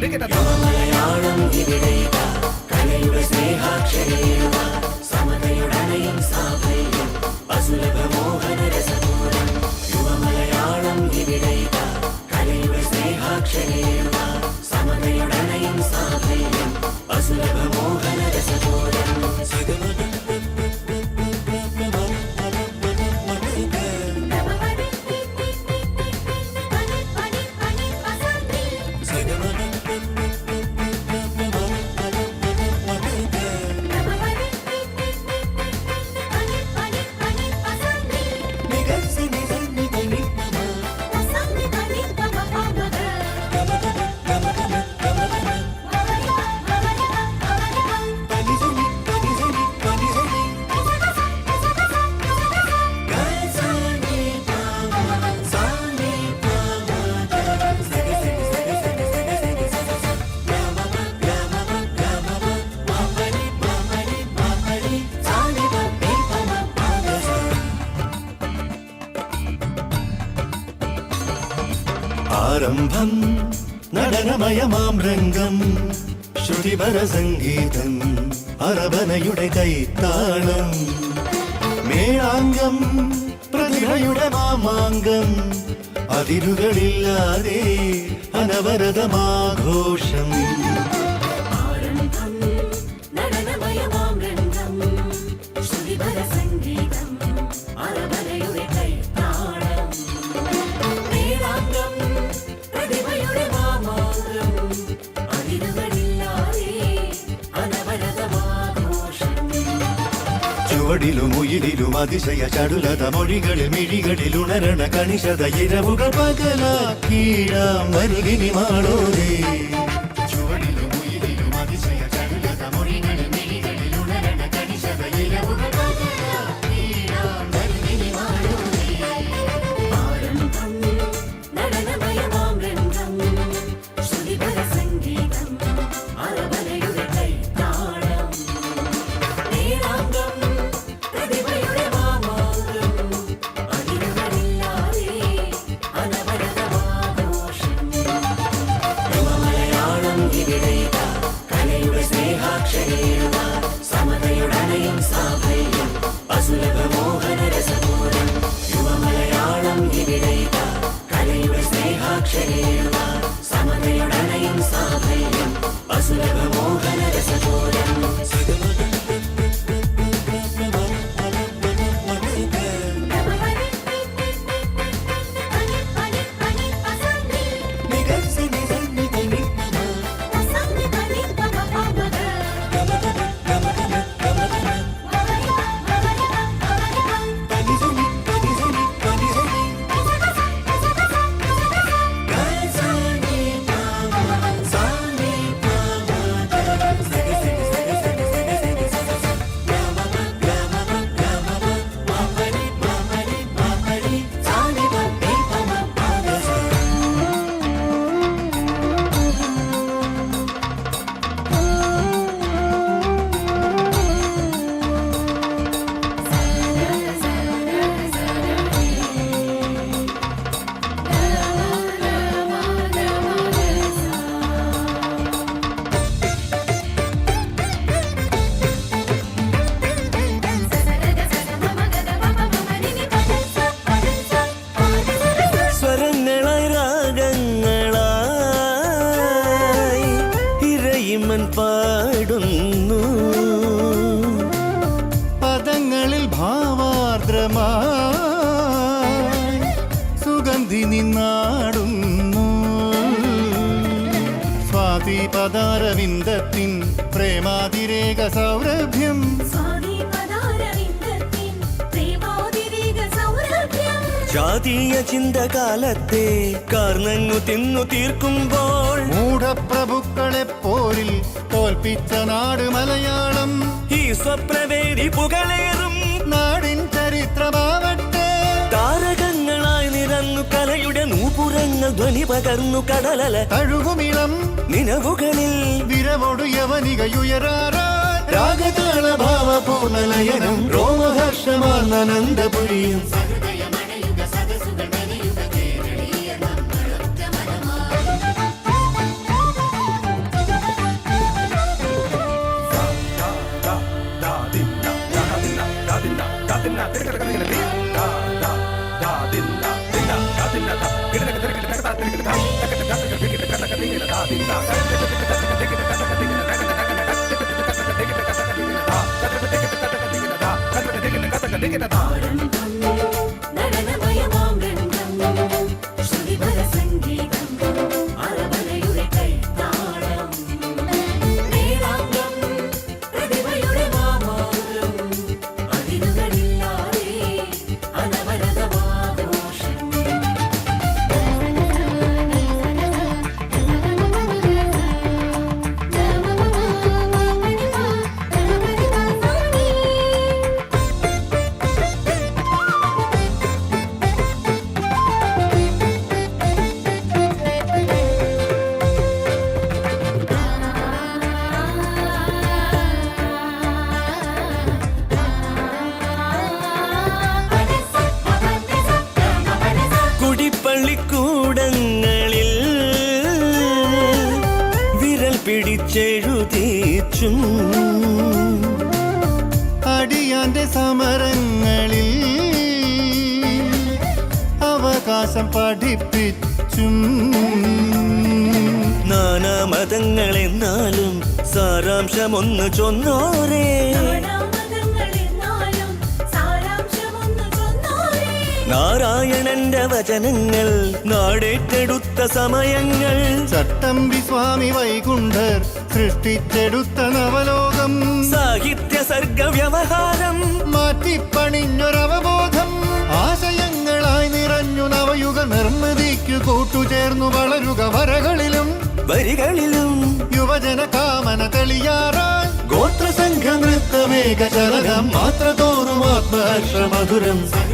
മലയാളം ഇവിടെയിത ആരംഭം നടനമയമാം രംഗം ശ്രുതിപര സംഗീതം അറബനയുടെ കൈത്താളം മേളാംഗം പ്രതിഭയുടെ മാമാങ്കം അതിരുകളില്ലാതെ അനവരതമാഘോഷം. ചുവടിലും ഉയിരിലും അതിശയ ചടുലത മൊഴികളിൽ മിഴികളിൽ ഉണരണ കണിശത ഇരവുകൾ പകലാക്കീഴാം വരുകിനി മാളോരേ ഭാവാർദ്രമായി സുഗന്ധി നിന്നാടുന്നു. സ്വാതി പദാരവിന്ദത്തിൻ പ്രേമാതിരേക സൗരഭ്യം. ജാതീയ ചിന്തകാലത്തെ കാർന്നങ്ങു തിന്നു തീർക്കുമ്പോൾ മൂഢപ്രഭുക്കളെ പോരിൽ തോൽപ്പിച്ച നാട് മലയാളം. ഈ സ്വപ്നവേദി പുകളേറും. നാടിൻ ചരിത്രമാവട്ടെ താരകങ്ങളായി നിരന്നു കലയുടെ നൂപുരങ്ങൾ ധ്വനി പകർന്നു കടലല. തഴുകുമിളം നിലവുകളിൽ വിരവോടു യവനികയുയരാറാൻ രാഗതാള ഭാവപൂർണലയനം രോമഹർഷമാനന്ദപുരിയും നടനമയമാം പിടിച്ചെഴുതിച്ചും അടിയാന്റെ സമരങ്ങളിൽ അവകാശം പഠിപ്പിച്ചും. നാനാമതങ്ങളെന്നാലും സാരാംശമൊന്ന് ചൊന്നോരേ. നാനാമതങ്ങളെന്നാലും സാരാംശമൊന്നു ചൊന്നോരേ. നാരായണന്റെ വചനങ്ങൾ നാടേറ്റെടുത്ത സമയങ്ങൾ. ചട്ടമ്പി സ്വാമി വൈകുണ്ഠർ സൃഷ്ടിച്ചെടുത്ത നവലോകം. സാഹിത്യ സർഗ വ്യവഹാരം മാറ്റിപ്പണിഞ്ഞൊരവബോധം. ആശയങ്ങളായി നിറഞ്ഞു നവയുഗ നിർമ്മിതിക്കു കൂട്ടുചേർന്നു വളരുക വരകളിലും. വരികളിലും. യുവജന കാമന തെളിയാറായി. ഗോത്രസംഘ നൃത്തമേക ചലകം മാത്ര തോറും ആത്മഹർഷ മധുരം.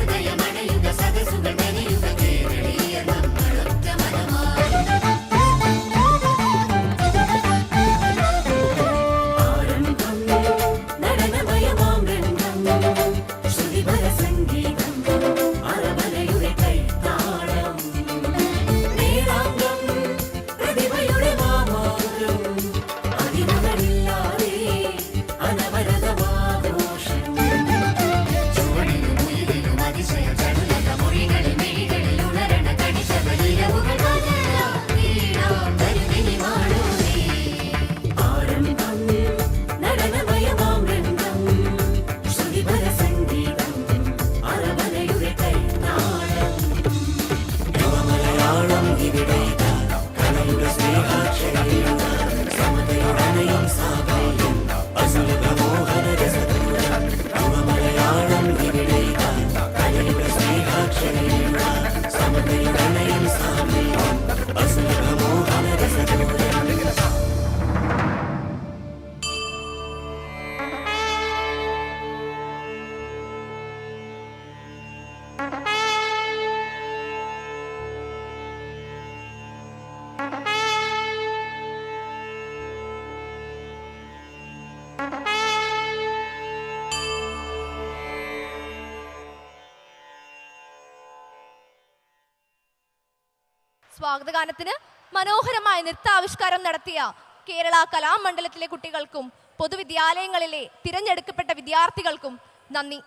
സ്വാഗതഗാനത്തിന് മനോഹരമായ നൃത്താവിഷ്കാരം നടത്തിയ കേരള കലാമണ്ഡലത്തിലെ കുട്ടികൾക്കും പൊതുവിദ്യാലയങ്ങളിലെ തിരഞ്ഞെടുക്കപ്പെട്ട വിദ്യാർത്ഥികൾക്കും നന്ദി.